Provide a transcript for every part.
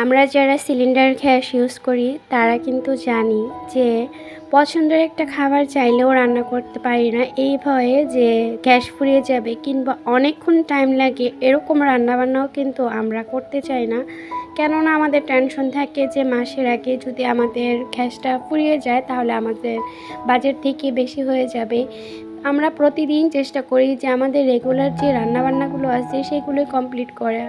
আমরা যারা cylinder gas use করি, তারা কিন্তু জানি যে পছন্দের একটা খাবার চাইলেও রান্না করতে পারি না। এই ভয়ে যে গ্যাস ফুরিয়ে যাবে কিংবা অনেকক্ষণ টাইম লাগে, এরকম রান্নাবান্নাও কিন্তু আমরা করতে চাই না। কেননা আমাদের টেনশন থাকে যে মাসের আগে যদি আমাদের গ্যাসটা ফুরিয়ে যায়, তাহলে আমাদের বাজেট থেকে বেশি হয়ে যাবে। আমরা প্রতিদিন চেষ্টা করি যে আমাদের রেগুলার যে রান্নাবান্নাগুলো আছে, সেগুলোই কমপ্লিট করা।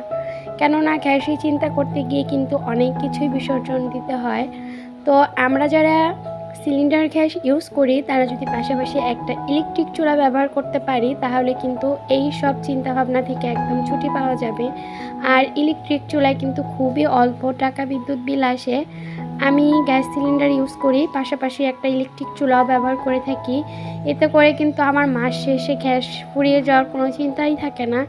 কেননা সেই চিন্তা করতে গিয়ে কিন্তু অনেক কিছুই বিসর্জন দিতে হয়। তো আমরা যারা সিলিন্ডার গ্যাস ইউজ করি, তারা যদি পাশাপাশি একটা ইলেকট্রিক চুলা ব্যবহার করতে পারি, তাহলে কিন্তু এই সব চিন্তাভাবনা থেকে একদম ছুটি পাওয়া যাবে। আর ইলেকট্রিক চুলায় কিন্তু খুবই অল্প টাকা বিদ্যুৎ বিল আসে। আমি গ্যাস সিলিন্ডার ইউজ করি, পাশাপাশি একটা ইলেকট্রিক চুলাও ব্যবহার করে থাকি। এতে করে কিন্তু আমার মাস শেষে গ্যাস ফুরিয়ে যাওয়ার কোনো চিন্তাই থাকে না।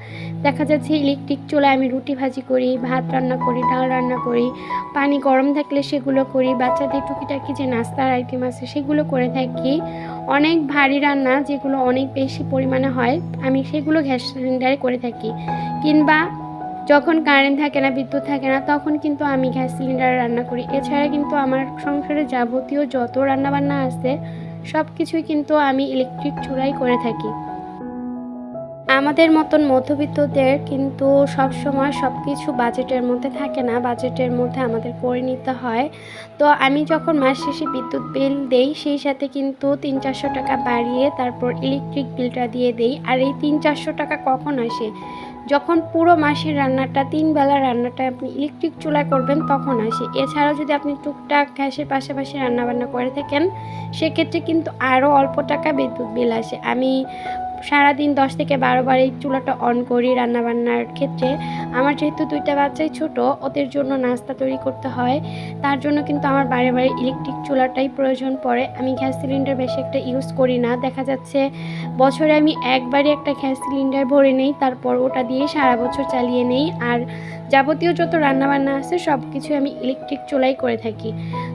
দেখা যাচ্ছে ইলেকট্রিক চুলায় আমি রুটি ভাজি করি, ভাত রান্না করি, ডাল রান্না করি, পানি গরম থাকলে সেগুলো করি, বাচ্চাদের টুকিটাকি যে নাস্তার আইটেম আছে সেগুলো করে থাকি। অনেক ভারী রান্না যেগুলো অনেক বেশি পরিমাণে হয়, আমি সেগুলো গ্যাস সিলিন্ডারে করে থাকি। কিংবা যখন কারেন্ট থাকে না, বিদ্যুৎ থাকে না, তখন কিন্তু আমি গ্যাস সিলিন্ডারে রান্না করি। এছাড়া কিন্তু আমার সংসারে যাবতীয় যত রান্নাবান্না আছে সব কিছুই কিন্তু আমি ইলেকট্রিক চুলাই করে থাকি। আমাদের মতন মধ্যবিত্তদের কিন্তু সব সময় সব কিছু বাজেটের মধ্যে থাকে না, বাজেটের মধ্যে আমাদের করে নিতে হয়। তো আমি যখন মাস শেষে বিদ্যুৎ বিল দেই, সেই সাথে কিন্তু তিন চারশো টাকা বাড়িয়ে তারপর ইলেকট্রিক বিলটা দিয়ে দেই। আর এই তিন চারশো টাকা কখন আসে? যখন পুরো মাসের রান্নাটা, তিন বেলা রান্নাটা আপনি ইলেকট্রিক চুলায় করবেন, তখন আসে। এছাড়াও যদি আপনি টুকটাক গ্যাসের পাশাপাশি রান্নাবান্না করে থাকেন, সেক্ষেত্রে কিন্তু আরও অল্প টাকা বিদ্যুৎ বিল আসে। আমি সারাদিন দশ থেকে বারো বার এই চুলাটা অন করি রান্নাবান্নার ক্ষেত্রে। আমার যেহেতু দুইটা বাচ্চাই ছোট, ওদের জন্য নাস্তা তৈরি করতে হয়। তার জন্য কিন্তু আমার বারে বারে ইলেকট্রিক চুলাটাই প্রয়োজন পড়ে। আমি গ্যাস সিলিন্ডার বেশি একটা ইউজ করি না। দেখা যাচ্ছে বছরে আমি একবারই একটা গ্যাস সিলিন্ডার ভরে নেই, তারপর ওটা দিয়ে সারা বছর চালিয়ে নেই। আর যাবতীয় যত রান্নাবান্না আছে সব কিছু আমি ইলেকট্রিক চুলাই করে থাকি।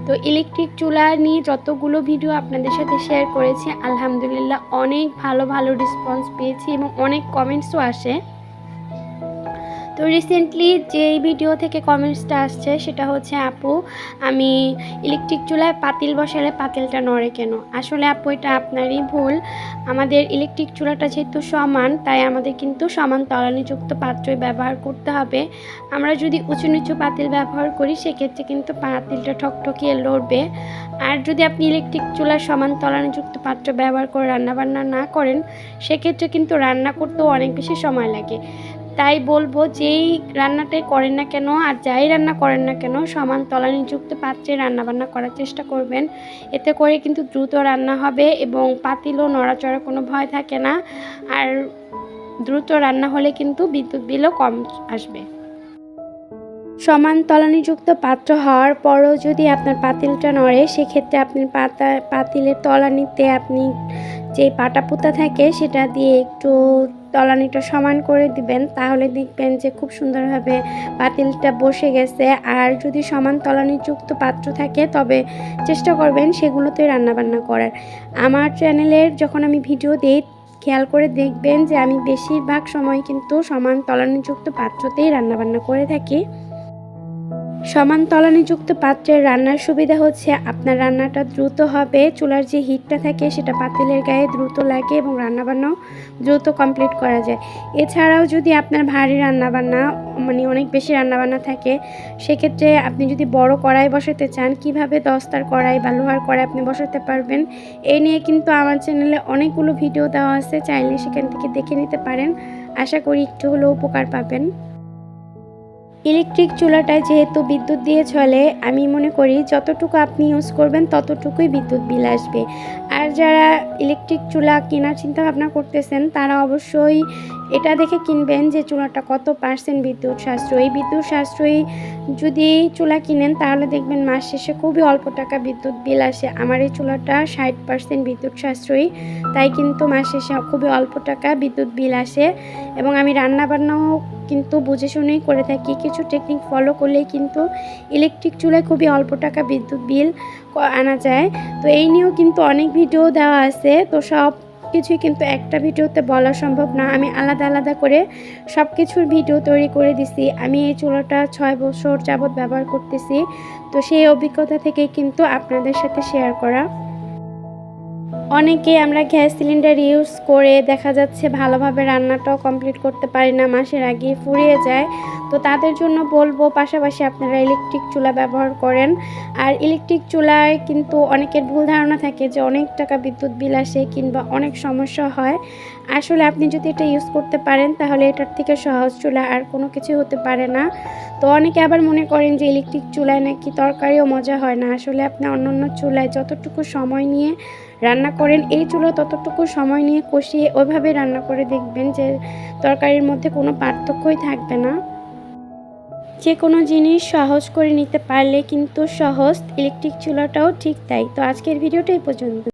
তো ইলেকট্রিক চুলা নিয়ে যতগুলো ভিডিও আপনাদের সাথে শেয়ার করেছি, আলহামদুলিল্লাহ অনেক ভালো ভালো রেসপন্স পেয়েছি এবং অনেক কমেন্টসও আসে। তো রিসেন্টলি যেই ভিডিও থেকে কমেন্টসটা আসছে, সেটা হচ্ছে, আপু, আমি ইলেকট্রিক চুলায় পাতিল বসালে পাতিলটা নড়ে কেন? আসলে আপু, এটা আপনারই ভুল। আমাদের ইলেকট্রিক চুলাটা যেহেতু সমান, তাই আমাদের কিন্তু সমান তলানিযুক্ত পাত্রই ব্যবহার করতে হবে। আমরা যদি উঁচু নিচু পাতিল ব্যবহার করি, সেক্ষেত্রে কিন্তু পাতিলটা ঠকঠকিয়ে লড়বে। আর যদি আপনি ইলেকট্রিক চুলার সমান তলানিযুক্ত পাত্র ব্যবহার করে রান্নাবান্না না করেন, সেক্ষেত্রে কিন্তু রান্না করতেও অনেক বেশি সময় লাগে। তাই বলব যেই রান্নাটাই করেন না কেন আর যাই রান্না করেন না কেন, সমান তলানিযুক্ত পাত্রে রান্নাবান্না করার চেষ্টা করবেন। এতে করে কিন্তু দ্রুত রান্না হবে এবং পাতিলও নড়াচড়া কোনো ভয় থাকে না। আর দ্রুত রান্না হলে কিন্তু বিদ্যুৎ বিলও কম আসবে। সমান তলানিযুক্ত পাত্র হওয়ার পরও যদি আপনার পাতিলটা নড়ে, সেক্ষেত্রে আপনি পাতা, পাতিলের তলানিতে আপনি যে পাটা পুঁতা থাকে, সেটা দিয়ে একটু তলানিটা সমান করে দিবেন, তাহলে দেখবেন যে খুব সুন্দরভাবে পাতিলটা বসে গেছে। আর যদি সমান তলানিযুক্ত পাত্র থাকে, তবে চেষ্টা করবেন সেগুলোতে রান্নাবান্না করার। আমার চ্যানেলের যখন আমি ভিডিও দিই, খেয়াল করে দেখবেন যে আমি বেশিরভাগ সময় কিন্তু সমান তলানিযুক্ত পাত্রতেই রান্নাবান্না করে থাকি। সমান তলানিযুক্ত পাত্রের রান্নার সুবিধা হচ্ছে আপনার রান্নাটা দ্রুত হবে, চুলার যে হিটটা থাকে সেটা পাতিলের গায়ে দ্রুত লাগে এবং রান্নাবান্নাও দ্রুত কমপ্লিট করা যায়। এছাড়াও যদি আপনার ভারী রান্নাবান্না মানে অনেক বেশি রান্নাবান্না থাকে, সেক্ষেত্রে আপনি যদি বড় কড়াই বসাতে চান, কীভাবে দস্তার কড়াই বা লোহার কড়াই আপনি বসাতে পারবেন এই নিয়ে কিন্তু আমার চ্যানেলে অনেকগুলো ভিডিও দেওয়া আছে, চাইলে সেখান থেকে দেখে নিতে পারেন। আশা করি একটু হলেও উপকার পাবেন। ইলেকট্রিক চুলাটায় যেহেতু বিদ্যুৎ দিয়ে চলে, আমি মনে করি যতটুকু আপনি ইউজ করবেন ততটুকুই বিদ্যুৎ বিল আসবে। আর যারা ইলেকট্রিক চুলা কেনার চিন্তা ভাবনা করতেছেন, তারা অবশ্যই এটা দেখে কিনবেন যে চুলাটা কত পার্সেন্ট বিদ্যুৎ সাশ্রয়ী। বিদ্যুৎ সাশ্রয়ী যদি চুলা কিনেন, তাহলে দেখবেন মাস শেষে খুবই অল্প টাকা বিদ্যুৎ বিল আসে। আমার এই চুলাটা ষাট পার্সেন্ট বিদ্যুৎ সাশ্রয়ী, তাই কিন্তু মাস শেষে খুবই অল্প টাকা বিদ্যুৎ বিল আসে। এবং আমি রান্না বান্নাও কিন্তু বুঝে শুনেই করে থাকি। কিছু টেকনিক ফলো করলেই কিন্তু ইলেকট্রিক চুলায় খুবই অল্প টাকা বিদ্যুৎ বিল আনা যায়। তো এই নিয়েও কিন্তু অনেক ভিডিও দেওয়া আছে। তো সব কিছুই কিন্তু একটা ভিডিওতে বলা সম্ভব না। আমি আলাদা আলাদা করে সব কিছুর ভিডিও তৈরি করে দিছি। আমি এই চুলাটা ছয় বছর যাবৎ ব্যবহার করতেছি। তো সেই অভিজ্ঞতা থেকে কিন্তু আপনাদের সাথে শেয়ার করা। অনেকে আমরা গ্যাস সিলিন্ডার ইউজ করে দেখা যাচ্ছে ভালোভাবে রান্নাটাও কমপ্লিট করতে পারি না, মাসের আগে ফুরিয়ে যায়। তো তাদের জন্য বলব পাশাপাশি আপনারা ইলেকট্রিক চুলা ব্যবহার করেন। আর ইলেকট্রিক চুলায় কিন্তু অনেকের ভুল ধারণা থাকে যে অনেক টাকা বিদ্যুৎ বিল আসে কিংবা অনেক সমস্যা হয়। আসলে আপনি যদি এটা ইউজ করতে পারেন, তাহলে এটার থেকে সহজ চুলা আর কোনো কিছু হতে পারে না। তো অনেকে আবার মনে করেন যে ইলেকট্রিক চুলায় নাকি তরকারিও মজা হয় না। আসলে আপনি অন্য অন্য চুলায় যতটুকু সময় নিয়ে রান্না করেন। এই চুলো ততটুকু সময় নিয়ে কষিয়ে ওইভাবে রান্না করে দেখবেন যে তরকারির মধ্যে কোনো পার্থক্যই থাকবে না। যে কোনো জিনিস সহজ করে নিতে পারলে কিন্তু সহজ ইলেকট্রিক চুলাটাও ঠিক তাই। তো আজকের ভিডিওটা এই পর্যন্ত।